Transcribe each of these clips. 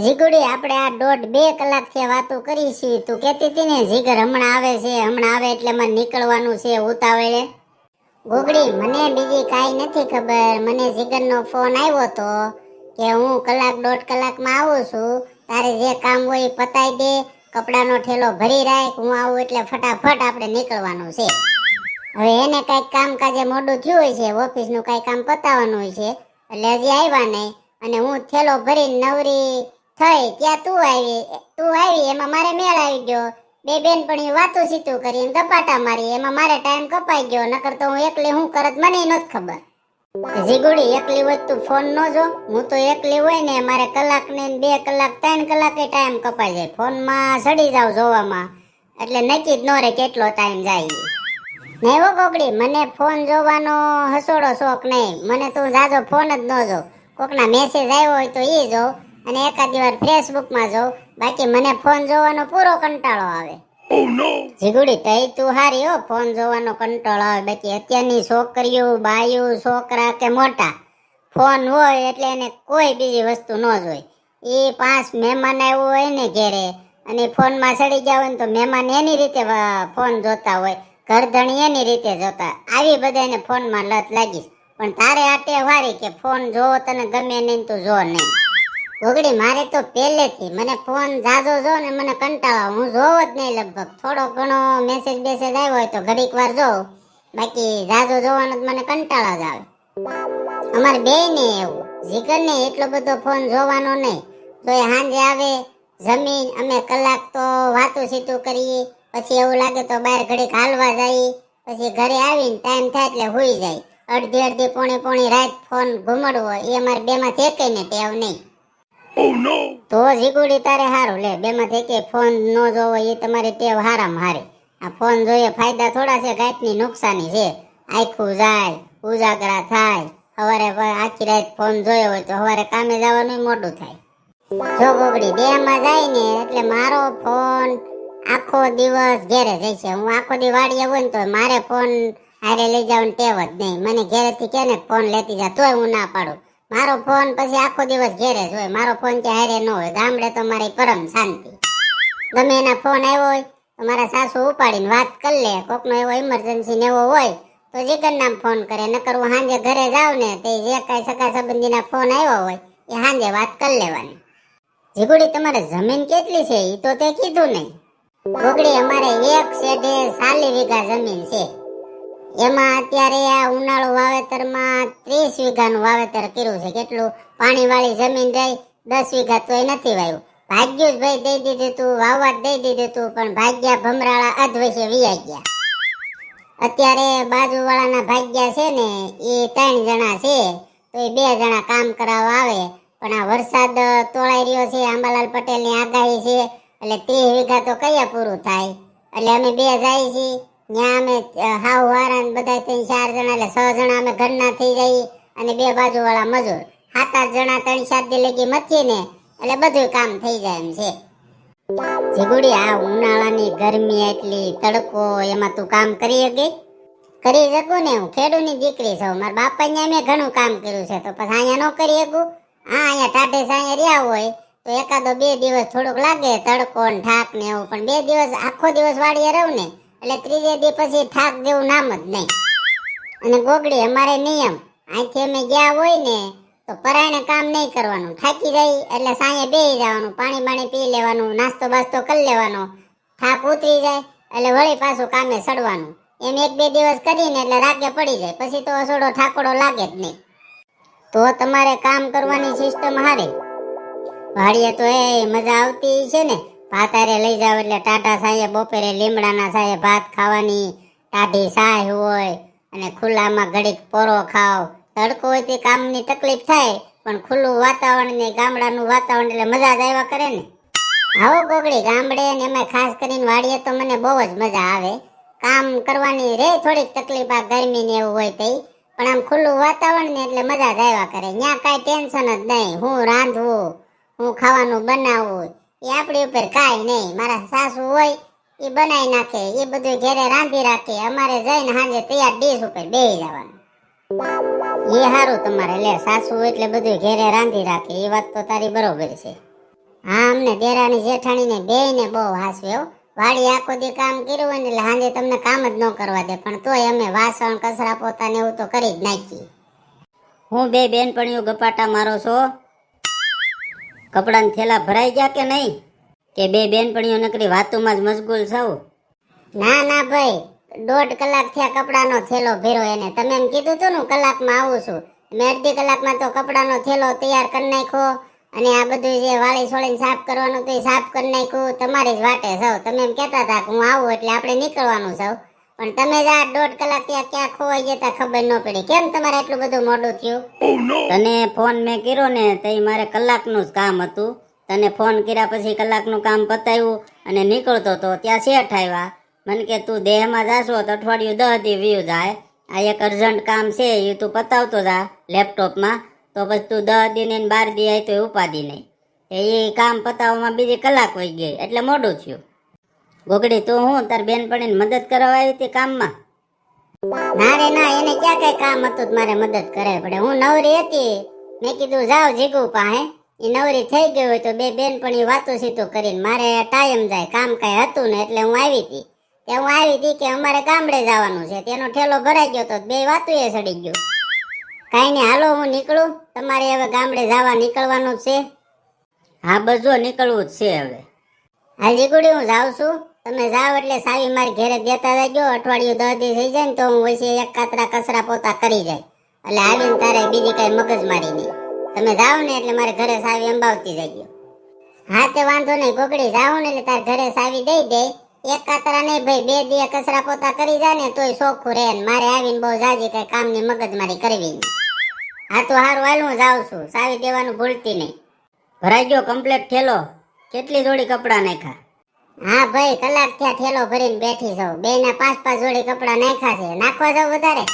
જીગુડી, આપણે આ દોઢ બે કલાકથી વાતો છીએ. તું કહેતી હતી ને, જીગર હમણાં આવે છે, હમણાં આવે એટલે મને નીકળવાનું છે ઉતાવળે ગોગડી, મને બીજી કાંઈ નથી ખબર. મને જીગરનો ફોન આવ્યો તો કે હું કલાક દોઢ કલાકમાં આવું છું. તારે જે કામ હોય એ પતાવી દે. કપડાનો ઠેલો ભરી રાખ. હું આવું એટલે ફટાફટ આપણે નીકળવાનું છે. હવે એને કાંઈક કામકાજે મોડું થયું હોય છે, ઓફિસનું કાંઈ કામ પતાવવાનું હોય છે. એટલે હજી આવ્યા નહીં. અને હું થેલો ભરીને નવરી થઈ, ત્યાં તું આવી તું આવી, એમાં મારે મેળ આવી ગયો. બે બેનપણીઓ વાતું સીતું કરીને કપાટા મારી, એમાં મારે ટાઈમ કપાઈ ગયો, નકર તો હું એકલી હું કરત, મને નથી ખબર. જીગુડી, એકલી હોય તું ફોન ન જો, હું તો એકલી હોય ને, મારે કલાક ને બે કલાક, ત્રણ કલાકે ટાઈમ કપાઈ જાય. ફોનમાં સડી જાવ જોવામાં, એટલે નક્કી જ ન રહે કેટલો ટાઈમ જાય. નહીં હો કોકડી, મને ફોન જોવાનો હસોડો શોખ નહીં. મને તું જાજો ફોન જ ન જો. કોકના મેસેજ આવ્યો હોય તો એ જો. અને એકાદ વાર ફેસબુકમાં જો બાકી મને ફોન જોવાનો પૂરો કંટાળો આવે. જીગુડી તઈ તું હારી હો ફોન જોવાનો કંટાળો આવે. બાકી અત્યારની છોકરીઓ બાયુ છોકરા કે મોટા ફોન હોય એટલે એને કોઈ બીજી વસ્તુ ન જોઈ. એ પાંચ મહેમાન આવ્યું હોય ને ઘેરે અને ફોનમાં સડી ગયા હોય ને તો મહેમાન એની રીતે ફોન જોતા હોય. ઘરધણી એની રીતે જોતા. આવી બધાને ફોનમાં લત લાગીશ પણ તારે આટે વારી હારી કે ફોન જોવો તને ગમે નહીં તું જો નહીં. ઘોગડી મારે તો પહેલેથી મને ફોન જાજો જો ને મને કંટાળો. હું જોવો જ નહીં લગભગ. થોડો ઘણો મેસેજ બેસેજ આવ્યો હોય તો ઘડીક વાર જોઉં. બાકી જાજો જોવાનો મને કંટાળો જ આવે. અમારે બે ને એવું. જીગર ને એટલો બધો ફોન જોવાનો નહીં. તો એ સાંજે આવે, જમીન, અમે કલાક તો વાતું સીતું કરીએ. પછી એવું લાગે તો બહાર ઘડીક હાલવા જઈએ. પછી ઘરે આવીને ટાઈમ થાય એટલે હોઈ જાય. અડધી અડધી પોણી પોણી રાત ફોન ઘુમડવો. એ અમારે બે માંથી એકેય ને ટેવ નહીં. તો જીગુડી તારે હારું લે. બે માંથી એકે ફોન ન જોવો એ તમારી ટેવ હારામાં હારી. આ ફોન જોઈએ, ફાયદા થોડા છે ગાંઠની નુકસાની છે. આખું જાય, ઉજાગરા થાય. સવારે આખી રાત ફોન જોયો હોય તો સવારે કામે જવાનું મોટું થાય. જો ગોગડી બે માં જાય ને, એટલે મારો ફોન આખો દિવસ ઘેરે જશે હું આખો દી વાડીએ હોય ને તો મારે ફોન હારે લઈ જવાની ટેવ જ નહીં. મને ઘેરેથી કે ને ફોન લેતી જા, તોય હું ના પાડું. મારો ફોન પછી આખો દિવસ ઘેરે જ હોય. મારો ફોન ત્યાં હારે ન હોય. ગામડે તો મારી પરમ શાંતિ. ગમે એના ફોન આવ્યો હોય, તો મારા સાસુ ઉપાડીને વાત કરી લે. કોકનો એવો ઇમરજન્સી ને એવો હોય, તો જીગર નામ ફોન કરે. નકર હું સાંજે ઘરે જાઉં ને, તે જે કાંઈ સગા સંબંધીના ફોન આવ્યો હોય, એ સાંજે વાત કરી લેવાની. જીગુડી, તમારે જમીન કેટલી છે? એ તો તે કીધું નહીં. ઘોગડી અમારે એક સેઢે સાલી વીઘા જમીન છે. એમાં અત્યારે આ ઉનાળુ વાવેતરમાં ત્રીસ વીઘાનું વાવેતર કર્યું છે. કેટલું? પાણીવાળી જમીન રહી, દસ વીઘા તોય નથી વાયું. ભાગ્યું જ ભાઈ દઈ દીધું તું, વાવવા દઈ દીધું તું, પણ ભાગ્યા ભમરાળા અધવશે વિયા ગયા. અત્યારે બાજુવાળાના ભાગ્યા છે ને, એ ત્રણ જણા છે, તો એ બે જણા કામ કરાવવા આવે. પણ આ વરસાદ તોળાઈ રહ્યો છે, આંબાલાલ પટેલની આગાહી છે, એટલે ત્રીસ વીઘા તો કયા પૂરું થાય? એટલે અમે બે જાય છીએ. ત્યાં અમે હાવ વારા બધા ત્રણ, ચાર જણા એટલે છ જણા અમે ઘરના થઈ જઈ અને બે બાજુવાળા મજૂર. સાત, આઠ જણા ત્રણ, ચાર દી લગી મથીએ ને એટલે બધું કામ થઈ જાય એમ છે. જીગુડી આ ઉનાળાની ગરમી એટલી તડકો, એમાં તું કામ કરી શકે? કરી શકું ને હું? ખેડૂની દીકરી છું. મારા બાપા અહીંયા મેં ઘણું કામ કર્યું છે. તો પછી અહીંયા ન કરી શકું? હા, અહીંયા ટાઢે અહીંયા રહ્યા હોય, તો એકાદો બે દિવસ થોડુંક લાગે તડકો ને ઠાક ને એવું. પણ બે દિવસ, આખો દિવસ વાડીએ રહું ને એટલે ત્રીજે દી પછી થાક જેવું નામ જ નહીં. અને ગોગડી, અમારે નિયમ અહીંથી અમે ગયા હોય ને, તો પરાયણે કામ નહીં કરવાનું. થાકી જાય એટલે સાંજે બેહી જવાનું, પાણી બાણી પી લેવાનું, નાસ્તો બાસ્તો કરી લેવાનો. થાક ઉતરી જાય એટલે વળી પાછું કામે સડવાનું. એમ એક બે દિવસ કરીને એટલે રાગે પડી જાય. પછી તો અસોડો ઠાકોડો લાગે જ નહીં. તો તમારે કામ કરવાની સિસ્ટમ હારે. વાડીએ તો એ મજા આવતી છે ને. ભાત હારે લઈ જાવ એટલે ટાટા સાંજે બપોરે લીમડાના સાંજે ભાત ખાવાની ટાઢી સાય હોય અને ખુલ્લામાં ઘડીક પોરો ખાવ તડકો હોય તે કામની તકલીફ થાય, પણ ખુલ્લું વાતાવરણ ને ગામડાનું વાતાવરણ એટલે મજા જ આવ્યા કરે ને. આવો ગોગડી ગામડે ને એમાં ખાસ કરીને વાડીએ તો મને બહુ જ મજા આવે. કામ કરવાની રે થોડીક તકલીફ આ ગરમી ને એવું હોય તઈ, પણ આમ ખુલ્લું વાતાવરણ ને એટલે મજા જ આવ્યા કરે. ત્યાં કાંઈ ટેન્શન જ નહીં. હું રાંધવું, હું ખાવાનું બનાવવું એ આપણી ઉપર કાંઈ નહીં. મારા સાસુ હોય, એ બનાવી નાખે, એ બધું ઘેરે રાંધી રાખે. અમારે જઈને સાંજે તૈયાર ડીશ ઉપર બેસી જવાનું. એ સારું તમારે લે, સાસુ એટલે બધું ઘેરે રાંધી રાખે. એ વાત તો તારી બરોબર છે. હા, અમને દેરાણી જેઠાણી ને બે ને બહુ હાસવે હો. વાડી આખો દી કામ કર્યું હોય ને એટલે સાંજે તમને કામ જ ન કરવા દે, પણ તોય અમે વાસણ, કચરા પોતાને એવું તો કરી જ નાખીએ. હું બે બેનપણીઓ ગપાટા મારો છો? કપડાના થેલા ભરાઈ ગયા કે નહીં? કે બે બેનપણીઓ નકરી વાતોમાં જ મશગુલ છો ના ના ભાઈ. દોઢ કલાક થયા કપડાનો થેલો ભેરો એને. તમે એમ કીધું તું ને કલાકમાં આવું છું. મેં અડધી કલાકમાં તો કપડાનો થેલો તૈયાર કરી નાખ્યો અને આ બધું જે વાળી છોડીને સાફ કરવાનું તો એ સાફ કરી નાખ્યું. તમારી જ વાટે સૌ. તમે એમ કહેતા હતા કે હું આવું એટલે આપણે નીકળવાનું સૌ. પણ તમે જ આ દોઢ કલાક ત્યાં ક્યાં ખોવાઈ જતા ખબર ન પડી. કેમ તમારે એટલું બધું મોડું થયું? તને ફોન મેં કર્યો ને તે મારે કલાકનું જ કામ હતું. તને ફોન કર્યા પછી કલાકનું કામ પતાવ્યું અને નીકળતો તો ત્યાં શેઠ આવ્યા. મને કે તું દેહમાં જાશો તો અઠવાડિયું દહ દી વ્યૂ જાય. આ એક અર્જન્ટ કામ છે એ તું પતાવતો જા લેપટોપમાં. તો પછી તું દહ દી ને બાર દી આવી તો ઉપાધિ નહીં. એ કામ પતાવવામાં બીજી કલાક વહી ગઈ. એટલે મોડું થયું. ગોગડી, તું હું? તાર બેનપણીને મદદ કરવા આવી હતી કામમાં? ના રે ના, એને ક્યાં કઈ કામ હતું મારે મદદ કરાવી પડે. હું નવરી હતી. મેં કીધું, જાવ જીગુ પાસે. એ નવરી થઈ ગઈ હોય તો બે બેનપણી વાતો સીતું કરીને મારે ટાઈમ જાય. કામ કઈ હતું ને એટલે હું આવી હતી. કે હું આવી હતી કે અમારે ગામડે જવાનું છે. તેનો ઠેલો ભરાઈ ગયો તો બે વાતો એ સડી ગયો. કાંઈ નહીં, હાલો હું નીકળું. તમારે હવે ગામડે જવા નીકળવાનું છે. હા, બસ જો, નીકળવું જ છે હવે. હાલ જીગુડી, હું જાઉં છું. તમે જાઓ એટલે સાવી મારી ઘેરે દેતા જજો અઠવાડિયું દસ દી થઈ જાય ને તો હું વચ્ચે એક કાતરા કચરા પોતા કરી જાય. એટલે આવીને તારે બીજી કઈ મગજ મારી નહીં. તમે જાઓ ને એટલે મારે ઘરે સાવી અંબાવતી જજો હા તે વાંધો નહીં ગોગડી જાઓ ને એટલે તારે ઘરે સાવી દઈ દે. એક કાતરા નહીં ભાઈ, બે દી કચરા પોતા કરી જાય ને તોય ચોખ્ખું રહે ને મારે આવીને બહુ જાજી કઈ કામની મગજમારી કરવી નહીં. હા, તો હારું હાલ, હું જાઉં છું. સાવી દેવાનું ભૂલતી નહીં. ભરાઈ ગયો કમ્પ્લેટ થેલો કેટલી જોડી કપડાં નાખ્યા? હા, ભાઈ, કલાક થયા ઠેલો ભરીને બેઠી છો બે ના પાંચ પાંચ જોડી કપડા નાખ્યા છે. નાખવા જાવ વધારે?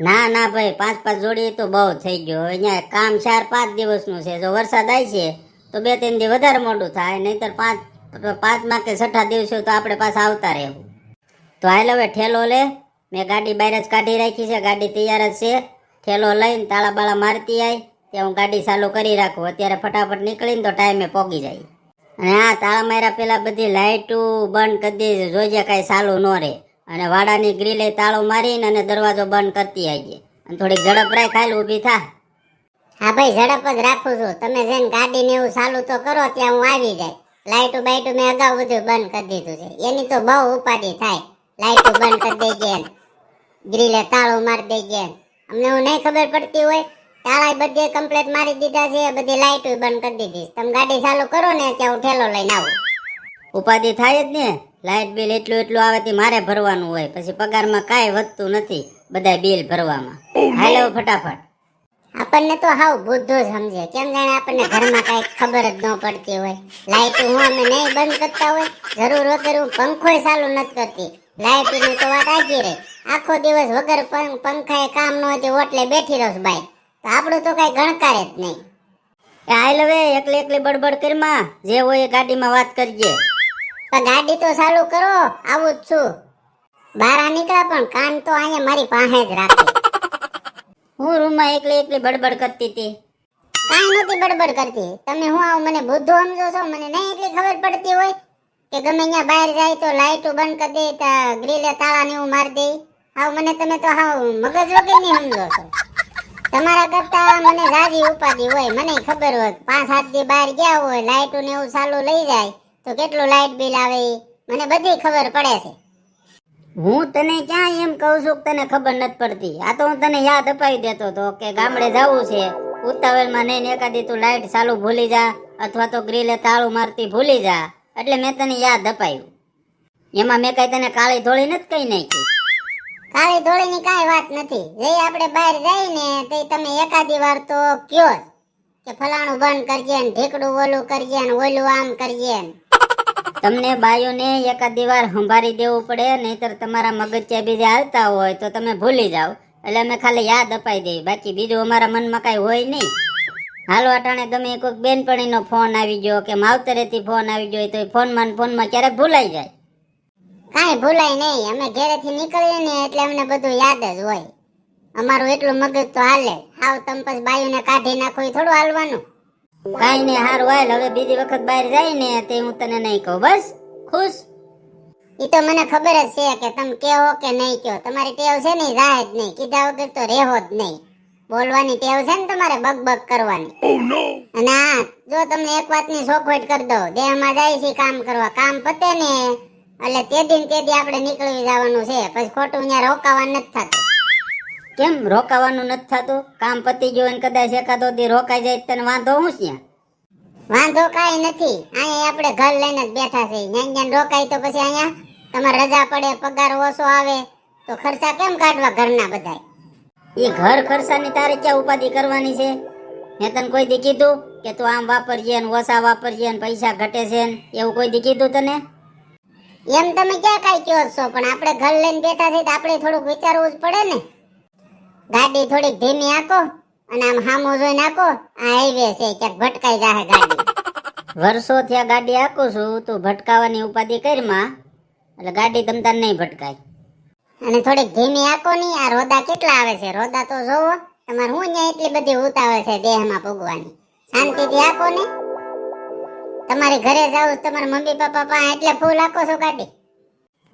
ના ના, ભાઈ, પાંચ પાંચ જોડી તો બહુ થઈ ગયો. અહીંયા કામ ચાર પાંચ દિવસનું છે. જો વરસાદ આવી છે, તો બે ત્રણ દિવસ વધારે મોડું થાય. નહીતર પાંચ, પાંચમાં કે છઠ્ઠા દિવસે તો આપણે પાછા આવતા રહેવું. તો હાલ હવે ઠેલો લે. મેં ગાડી બહાર જ કાઢી રાખી છે. ગાડી તૈયાર જ છે. ઠેલો લઈને તાળા બાળા મારતી આવી ત્યાં હું ગાડી ચાલુ કરી રાખું. અત્યારે ફટાફટ નીકળીને તો ટાઈમે પોગી જાય. અને આ તાળા માર્યા પેલા બધી લાઇટો બંધ કરી દે, જોજે કાંઈ ચાલુ ન રહે. અને વાડાની ગ્રીલે તાળો મારીને અને દરવાજો બંધ કરતી આવીએ અને થોડીક ઝડપ રાખ ખાલી ઊભી થા. હા ભાઈ, ઝડપ જ રાખું છું. તમે જેને ગાડી ને એવું ચાલુ તો કરો, ત્યાં હું આવી જાય. લાઈટું બાઈટું મેં અગાઉ બધું બંધ કરી દીધું છે. એની તો બહુ ઉપાધિ થાય. લાઈટું બંધ કરી દેજે ને ગ્રીલે તાળું મારી દેજે ને. અમને હું નહીં ખબર પડતી હોય તાળા બધે કમ્પ્લેટ મારી દીધા છે બધી લાઇટ બંધ કરી દીધી. તમે ગાડી ચાલુ કરો ને ત્યાં હું ઠેલો લઈને આવું. ઉપાધિ થાય જ ને. લાઇટ બિલ એટલું એટલું આવે તે મારે ભરવાનું હોય. પછી પગારમાં કાંઈ વધતું નથી બધા બિલ ભરવામાં. હાલો ફટાફટ. આપણને તો હાવ બુદ્ધો જ સમજે. કેમ જાણે આપણને ઘરમાં કઈ ખબર જ ન પડતી હોય. લાઈટ હું અમે નહીં બંધ કરતા હોય. જરૂર વગર હું પંખોય ચાલુ નથી કરતી. લાઈટની તો વાત આગી રહી. આખો દિવસ વગર પંખા પંખાએ કામ ન હોય તો ઓટલે બેઠી રહું બાઈક બાઈ. તો આપણું તો કઈ ગણકારે જ નહીં. એ હાલ હવે એકલી એકલી બડબડ કરીમાં જે હોય એ ગાડીમાં વાત કરજે. પણ ગાડી તો ચાલુ કરો, આવું જ છું. બહાર નીકળ્યા પણ કાન તો અહીંયા મારી પાસે જ રાખે. હું રૂમમાં એકલી એકલી બડબડ કરતી હતી. કાંઈ નથી બડબડ કરતી. તમે હું આવું મને બુદ્ધો સમજો છો? મને નહીં એટલી ખબર પડતી હોય કે ગમે અહીંયા બહાર જાય તો લાઈટો બંધ કરી દે ગ્રીલે તાળા ને એવું મારી દે. હાવ મને તમે તો હાવ મગજ વગરની સમજો છો. તમારા કરતા મને રાજી ઉપાધિ હોય, મને ખબર હોય. પાંચ, સાત દી બહાર ગયા હોય લાઇટો ને એવું ચાલુ લઈ જાય, તો કેટલું લાઈટ બિલ આવે મને બધી ખબર પડે છે. હું તને ક્યાં એમ કહું છું કે તને ખબર નથી પડતી. આ તો હું તને યાદ અપાવી દેતો હતો કે ગામડે જવું છે. ઉતાવળમાં નહીં એકાદી તું લાઈટ ચાલુ ભૂલી જા, અથવા તો ગ્રીલે તાળું મારતી ભૂલી જા. એટલે મેં તને યાદ અપાયું. એમાં મેં કઈ તને કાળી ધોળી નથી કઈ નાખી. કાળી ધોળીની કાંઈ વાત નથી. જે આપણે બહાર જઈએ ને તે તમે એકાદી વાર તો કયો કે ફલાણું બંધ કરજે ને ઢીકડું ઓલું કરજે ને ઓલું આમ કરજે ને. તમને બાયોને એકાદી વાર સંભાળી દેવું પડે, નહીતર તમારા મગજિયા બીજા હાલતા હોય તો તમે ભૂલી જાઓ. એટલે અમે ખાલી યાદ અપાઈ દઈએ. બાકી બીજું અમારા મનમાં કાંઈ હોય નહીં. હાલો, અટાણે ગમે કોઈક બેનપણીનો ફોન આવી ગયો કે માવતરેથી ફોન આવી ગયો તો ફોનમાં ને ફોનમાં ક્યારેક ભૂલાઈ જાય. કાંઈ ભૂલાય નહીં. અમે ઘરેથી નીકળીએ ને એટલે અમને બધું યાદ જ હોય. અમારું એટલું મગજ તો હાલે. હાવ તમે પછી બાયુને કાઢી નાખો એ થોડું હાલવાનું. કાંઈ નહીં હારું હાલ. હવે બીજી વખત બહાર જાય ને તે હું તને નહીં કહું. બસ ખુશ? એ તો મને ખબર જ છે કે તમે કેવો કે નહીં કહો તમારી ટેવ છે ને જાય જ નહીં. કીધા વગર તો રહેવો જ નહીં. બોલવાની ટેવ છે ને તમારે બગ બગ કરવાની. અને હા જો તમને એક વાતની ચોખવટ કરી દઉં. દેહમાં જાય છે કામ કરવા. કામ પતે ને એટલે તે દિન તે દી આપણે નીકળી જવાનું છે. પછી ખોટું ત્યાં રોકાવા નથી થતું. કેમ રોકાવાનું નથી થતું? કામ પતી ગયું અને કદાચ એકાદો દી રોકાઈ જાય તને વાંધો હું છે? વાંધો કાંઈ નથી. અહીંયા આપણે ઘર લઈને જ બેઠા છે ન્યા ન્યા રોકાય તો પછી અહીંયા તમારે રજા પડે પગાર ઓછો આવે તો ખર્ચા કેમ કાઢવા ઘરના બધા એ ઘર ખર્ચાની તારે ક્યાં ઉપાધિ કરવાની છે? મેં તને કોઈ દી કીધું કે તું આમ વાપરજે ને ઓછા વાપરજે ને પૈસા ઘટે છે ને એવું કોઈ દી કીધું તને? એમ તમે ક્યાં કાંઈ કહો છો? પણ આપણે ઘર લઈને બેઠા છીએ આપણે થોડુંક વિચારવું જ પડે ને. ગાડી થોડીક ધીમી આંકો અને આમ હામું જોઈને આંકો આ હાઈવે છે, ક્યાંક ભટકાઈ જાહે ગાડી. વર્ષો થયા ગાડી આકું છું, તું ભટકાવાની ઉપાધિ કરમાં એટલે ગાડી તમ તાર નહીં ભટકાય. અને થોડીક ધીમી આંકો નહીં આ રોદા કેટલા આવે છે? રોદા તો જોવો, તમારે હું ત્યાં એટલી બધી ઉતાવળ છે દેહમાં ભોગવાની. શાંતિથી આંકો ને. તમારે ઘરે જાવ તમારા મમ્મી પપ્પા પાસે એટલે ફૂલ આખો છો કાઢી.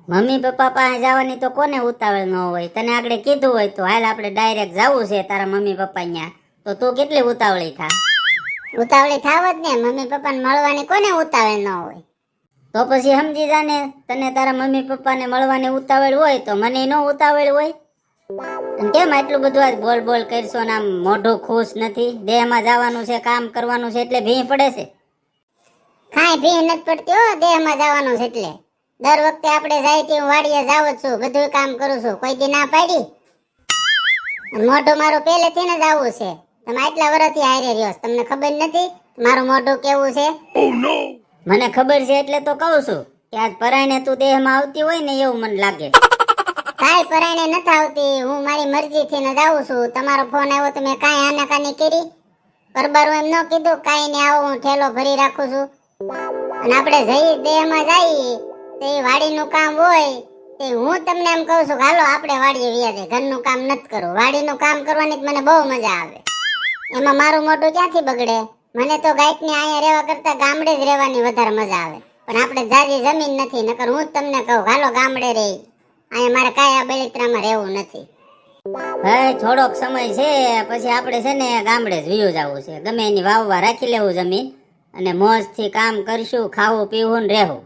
મમ્મી પપ્પા પાસે જવાની તો કોને ઉતાવળ ન હોય? તને આગળ કીધું હોય તો હાલ આપણે ડાયરેક્ટ જવું છે તારા મમ્મી પપ્પા અહીંયા તો તું કેટલી ઉતાવળી થા? ઉતાવળી થાવ જ ને મમ્મી પપ્પાને મળવાની કોને ઉતાવળ ન હોય? તો પછી સમજી જા ને તને તારા મમ્મી પપ્પાને મળવાની ઉતાવળ હોય તો મને ન ઉતાવળ હોય? કેમ આટલું બધું આજ બોલ બોલ કરશો ને આમ મોઢું ખુશ નથી? દેહમાં જવાનું છે કામ કરવાનું છે એટલે ભી પડે છે? કાંઈ ભી નથી પડતી હો દેહમાં જવાનું છે એટલે. દર વખતે આપણે જાય તે હું વાડીએ જાવ જ છું બધું કામ કરું છું. કોઈ દી ના પાડી. મોઢું મારું પહેલેથી ને જ આવું છે. તમે આટલા વર્ષથી હારે રહ્યો તમને ખબર નથી? મારું મોઢું કેવું છે? મને ખબર છે એટલે તો કહું છું કે આજ પરાયણે તું દેહમાં આવતી હોય ને એવું મને લાગે. કાલ પરાયણે નથી આવતી હું મારી મરજીથી ને જાઉં છું. તમારો ફોન આવ્યો તો મેં કાંઈ આનાકાની કરી. પરબારું એમ ન કીધું કાંઈ ને આવો હું ઠેલો ભરી રાખું છું. અને આપણે જઈ દેહમાં જઈએ તો વાડીનું કામ હોય, તે હું તમને એમ કહું છું હાલો, આપણે વાડીએ વ્યા ઘરનું કામ નથી કરવું. વાડીનું કામ કરવાની મને બહુ મજા આવે. એમાં મારું મોટું ક્યાંથી બગડે? મને તો ગાયકની અહીંયા રહેવા કરતા ગામડે જ રહેવાની વધારે મજા આવે. પણ આપણે જાજી જમીન નથી, નકર હું જ તમને કહું હાલો, ગામડે રહી. અહીંયા મારે કાયા બળિત્રામાં રહેવું નથી. ભાઈ થોડોક સમય છે, પછી આપણે છે ને ગામડે જ વિયો જવું છે. ગમે એની વાવવા રાખી લેવું જમીન. અને મોજથી કામ કરશું ખાવું પીવું ને રહેવું.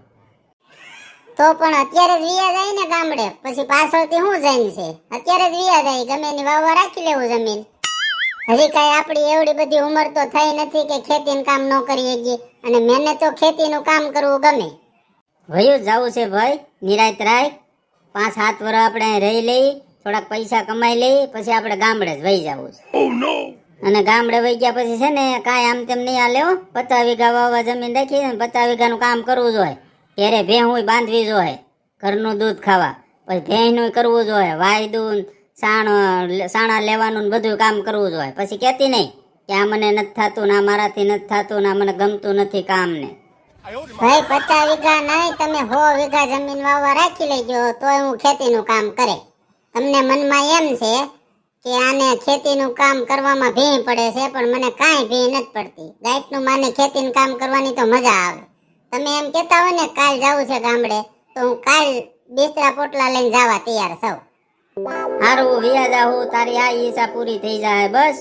તો પણ અત્યારે જ વિયા જાય ને ગામડે પછી પાછળથી શું જઈને છે? અત્યારે જ વિયા જાય ગમે એની વાવવા રાખી લેવું જમીન. હજી કાંઈ આપણી એવડી બધી ઉંમર તો થઈ નથી કે ખેતીનું કામ ન કરી શકીએ અને મને તો ખેતીનું કામ કરવું ગમે. વયું જ જવું છે ભાઈ નિરાયત રાખ પાંચ સાત વર્ષ આપણે રહી લઈ થોડાક પૈસા કમાઈ લઈ પછી આપણે ગામડે જ વહી જવું છે. અને ગામડે વહી ગયા પછી છે ને કાંઈ આમ તેમ નહીં આ લેવો પચાસ વીઘા વાવવા જમીન રાખી ને પચાસ વીઘાનું કામ કરવું જોઈએ. ઘેરે ભેહું બાંધવી જોઈએ. ઘરનું દૂધ ખાવા. પછી ભેંસનું કરવું જોઈએ. વાયદું સાણ, સાણા લેવાનું બધું કામ કરવું જોઈએ. પછી કહેતી નહીં કે આ મને નથી થતું ને મારાથી નથી થતું ને મને ગમતું નથી કામ ને ભાઈ, પચાસ વીઘા નહીં, તમે સો વીઘા જમીન વાવવા રાખી લેજો, તોય હું ખેતીનું કામ કરે. તમને મનમાં એમ છે કે આને ખેતીનું કામ કરવામાં ભીણ પડે છે, પણ મને કાંઈ ભીં નથી પડતી. ગાયકનું માને ખેતીનું કામ કરવાની તો મજા આવે. તમે એમ કહેતા હોય ને, કાલ જવું છે ગામડે, તો હું કાલ બિસ્તરા પોટલા લઈને જવા તૈયાર છું હારું, વિયા જાહું, તારી આ ઈચ્છા પૂરી થઈ જાય, બસ.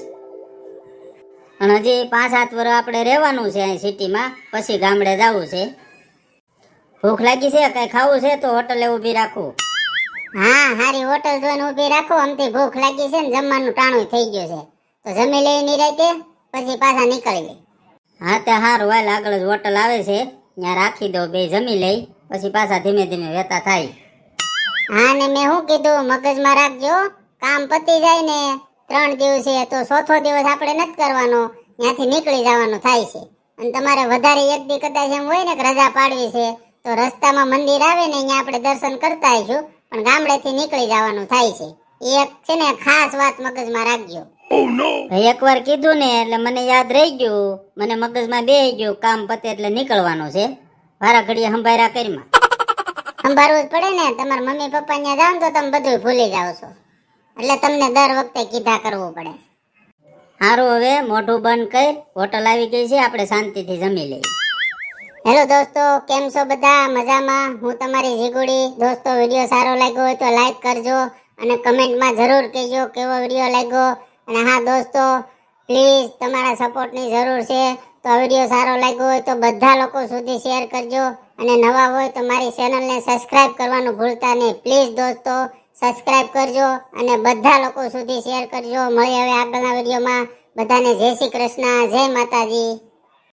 અને હજી પાંચ સાત વર્ષ આપણે રહેવાનું છે અહીં સિટીમાં, પછી ગામડે જવું છે. ભૂખ લાગી છે, કઈ ખાવું છે તો હોટલે ઊભી રાખું. હા હારી હોટલ જોઈને ઊભી રાખો. અમથી ભૂખ લાગી છે ને જમવાનું ટાણું થઈ ગયું છે. તો જમી લઈ નિરાયતે પછી પાછા નીકળી હા તે હારું. હાલ આગળ જ હોટલ આવે છે. ત્યાં રાખી દો બે જમી લઈ પછી પાછા ધીમે ધીમે વેતા થાય. હા ને મેં શું કીધું? મગજમાં રાખજો. કામ પતી જાય ને ત્રણ દિવસે તો ચોથો દિવસ આપણે નથી કરવાનો. ત્યાંથી નીકળી જવાનું થાય છે. અને તમારે વધારે એક દી કદાચ એમ હોય ને કે રજા પાડવી છે તો રસ્તામાં મંદિર આવે ને અહીંયા આપણે દર્શન કરતા આવીશું. પણ ગામડેથી નીકળી જવાનું થાય છે. એ એક છે ને ખાસ વાત મગજમાં રાખજો. એક એકવાર કીધું ને એટલે મને યાદ રહી ગયું. મને મગજમાં બેહી ગયું કામ પતે એટલે નીકળવાનું છે. વારા ઘડીએ સંભાયરા કરીમાં સંભાળવું જ પડે ને. તમારા મમ્મી પપ્પા ત્યાં જાઓ તો તમે બધું ભૂલી જાઓ છો. એટલે તમને દર વખતે કીધા કરવું પડે. હારું હવે મોઢું બંધ કર. હોટલ આવી ગઈ છે આપણે શાંતિથી જમી લઈએ. હેલો દોસ્તો, કેમ છો બધા? મજામાં? હું તમારી જીગુડી. દોસ્તો, વીડિયો સારો લાગ્યો હોય તો લાઈક કરજો અને કમેન્ટમાં જરૂર કહેજો કેવો વીડિયો લાગ્યો. અને હા, દોસ્તો, પ્લીઝ તમારા સપોર્ટની જરૂર છે. તો વીડિયો સારો લાગ્યો હોય તો બધા લોકો સુધી શેર કરજો. અને નવા હોય તો મારી ચેનલને સબસ્ક્રાઇબ કરવાનું ભૂલતા નહીં. પ્લીઝ દોસ્તો, સબસ્ક્રાઇબ કરજો અને બધા લોકો સુધી શેર કરજો. મળી હવે આગળના વિડીયોમાં. બધાને જય શ્રી કૃષ્ણ, જય માતાજી.